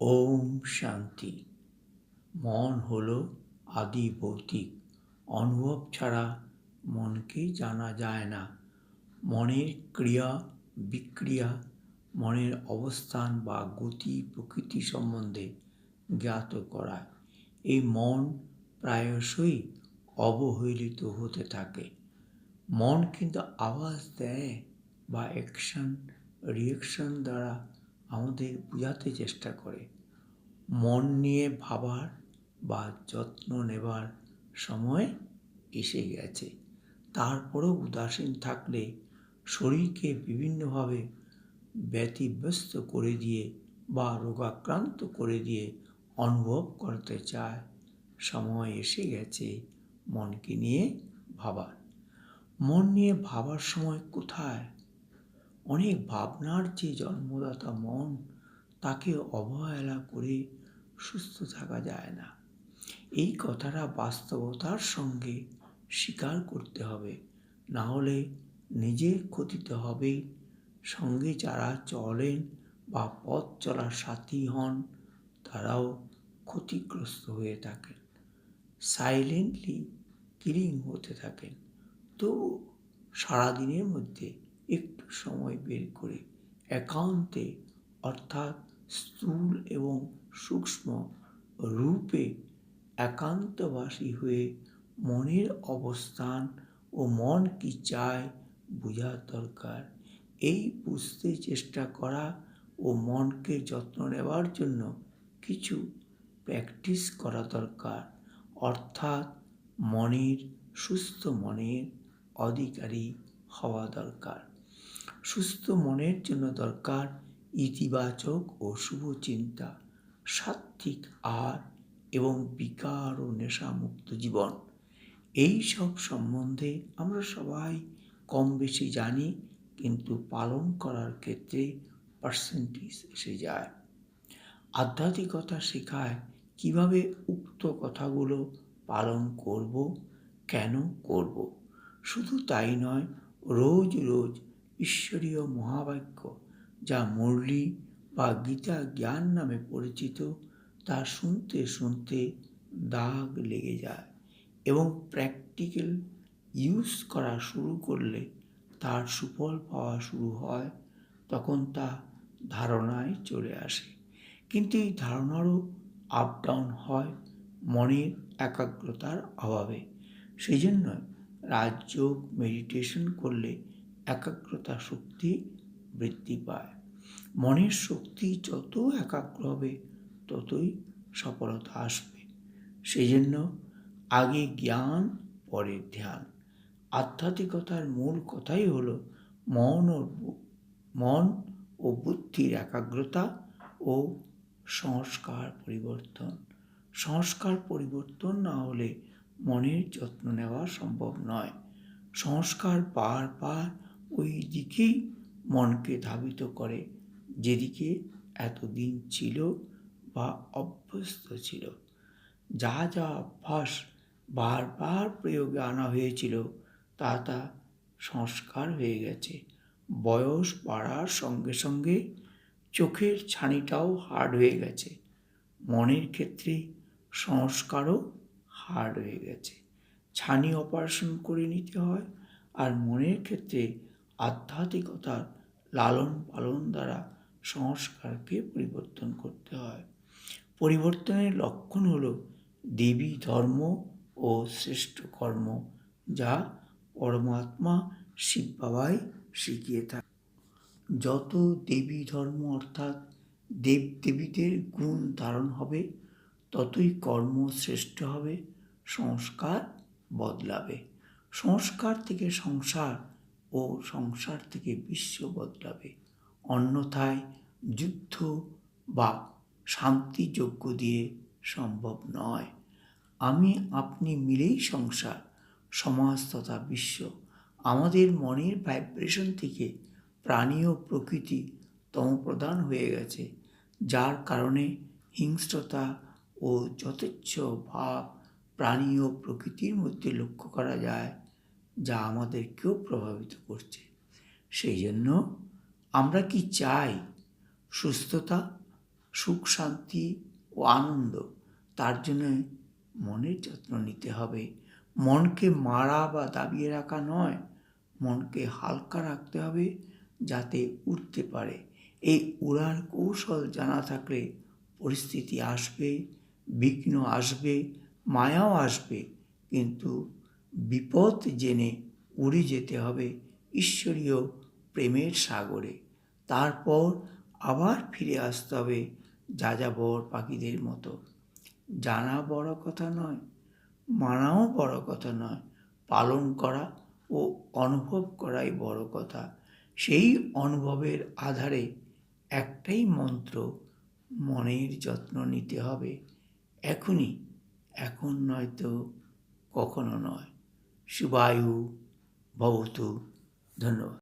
ওম শান্তি। মন হলো আদি ভৌতিক। অনুভব ছাড়া মনকে জানা যায় না। মনের ক্রিয়া বিক্রিয়া, মনের অবস্থান বা গতি প্রকৃতি সম্বন্ধে জ্ঞাত করায় এই মন প্রায়শই অবহেলিত হতে থাকে। মন কিন্তু আওয়াজ দেয় বা অ্যাকশন রিয়েকশন দ্বারা আমাদের বোঝাতে চেষ্টা করে। মন নিয়ে ভাবার বা যত্ন নেবার সময় এসে গেছে। তারপরেও উদাসীন থাকলে শরীরকে বিভিন্নভাবে ব্যতিব্যস্ত করে দিয়ে বা রোগাক্রান্ত করে দিয়ে অনুভব করতে চায়। সময় এসে গেছে মনকে নিয়ে ভাবার। মন নিয়ে ভাবার সময় কোথায়? অনেক ভাবনার যে জন্মদাতা মন, তাকে অবহেলা করে সুস্থ থাকা যায় না। এই কথাটা বাস্তবতার সঙ্গে স্বীকার করতে হবে, না হলে নিজে ক্ষতিতে হবে। সঙ্গে যারা চলেন বা পথ চলার সাথী হন, তারাও ক্ষতিগ্রস্ত হয়ে থাকেন সাইলেন্টলি কিলিং হতে থাকেন। তো সারাদিনের মধ্যে একটু সময় বের করে একান্তে, অর্থাৎ স্থূল এবং সূক্ষ্ম রূপে একান্তবাসী হয়ে মনের অবস্থান ও মন কি চায় বোঝার দরকার। এই বুঝতে চেষ্টা করা ও মনকে যত্ন নেওয়ার জন্য কিছু প্র্যাকটিস করা দরকার, অর্থাৎ মনের, সুস্থ মনের অধিকারী হওয়া দরকার। সুস্থ মনের জন্য দরকার ইতিবাচক ও শুভ চিন্তা, সাত্ত্বিক আর এবং বিকার ও নেশামুক্ত জীবন। এই সব সম্বন্ধে আমরা সবাই কম বেশি জানি, কিন্তু পালন করার ক্ষেত্রে পার্সেন্টেজ এসে যায়। আধ্যাত্মিকতা শেখায় কীভাবে উক্ত কথাগুলো পালন করব, কেন করব। শুধু তাই নয়, রোজ রোজ ঈশ্বরীয় মহাবাক্য, যা মুরলি বা গীতা জ্ঞান নামে পরিচিত, তা শুনতে শুনতে দাগ লেগে যায় এবং প্র্যাকটিক্যাল ইউজ করা শুরু করলে তার সুফল পাওয়া শুরু হয়, তখন তা ধারণায় চলে আসে। কিন্তু এই ধারণারও আপ ডাউন হয় মনের একাগ্রতার অভাবে। সেই জন্য রাজযোগ মেডিটেশন করলে একাগ্রতা শক্তি বৃদ্ধি পায়। মনের শক্তি যত একাগ্র হবে, ততই সফলতা আসবে। সেই জন্য আগে জ্ঞান, পরে ধ্যান। আধ্যাত্মিকতার মূল কথাই হলো মন ও মন ও বুদ্ধির একাগ্রতা ও সংস্কার পরিবর্তন। সংস্কার পরিবর্তন না হলে মনের যত্ন নেওয়া সম্ভব নয়। সংস্কার বারবার ওই দিকেই মনকে ধাবিত করে, যেদিকে এতদিন ছিল বা অভ্যস্ত ছিল। যা যা অভ্যাস বারবার প্রয়োগে আনা হয়েছিল, তা তা সংস্কার হয়ে গেছে। বয়স বাড়ার সঙ্গে সঙ্গে চোখের ছানিটাও হার্ড হয়ে গেছে। মনের ক্ষেত্রে সংস্কারও হার্ড হয়ে গেছে। ছানি অপারেশন করে নিতে হয়, আর মনের ক্ষেত্রে আধ্যাত্মিকতার লালন পালন দ্বারা সংস্কারকে পরিবর্তন করতে হয়। পরিবর্তনের লক্ষণ হল দেবী ধর্ম ও শ্রেষ্ঠ কর্ম, যা পরমাত্মা শিব বাবাই শিখিয়ে থাকে। যত দেবী ধর্ম অর্থাৎ দেব দেবীদের গুণ ধারণ হবে, ততই কর্ম শ্রেষ্ঠ হবে, সংস্কার বদলাবে। সংস্কার থেকে সংসার ও সংসার থেকে বিশ্ব বদলাবে। অন্যথায় যুদ্ধ বা শান্তিযোগ্য দিয়ে সম্ভব নয়। আমি, আপনি মিলেই সংসার, সমাজ তথা বিশ্ব। আমাদের মনের ভাইব্রেশন থেকে প্রাণী ও প্রকৃতি তমপ্রদান হয়ে গেছে, যার কারণে হিংস্রতা ও যথেচ্ছ ভাব প্রাণী ও প্রকৃতির মধ্যে লক্ষ্য করা যায়। যা আমাদেরকেও প্রভাবিত করছে। সেই জন্য আমরা কি চাই সুস্থতা, সুখ, শান্তি ও আনন্দ? তার জন্য মনের যত্ন নিতে হবে। মনকে মারা বা দাবিয়ে রাখা নয়, মনকে হালকা রাখতে হবে যাতে উঠতে পারে। এই উড়ার কৌশল জানা থাকলে পরিস্থিতি আসবে, বিঘ্ন আসবে, মায়াও আসবে, কিন্তু বিপদ জেনে উড়ে যেতে হবে ঈশ্বরীয় প্রেমের সাগরে। তারপর আবার ফিরে আসতে হবে যা যাযাবর পাখিদের মতো। জানা বড় কথা নয়, মানাও বড় কথা নয়, পালন করা ও অনুভব করাই বড় কথা। সেই অনুভবের আধারে একটাই মন্ত্র, মনের যত্ন নিতে হবে। এখনই, এখন নয়তো কখনো নয়। शिवायु भवतु धन्यवाद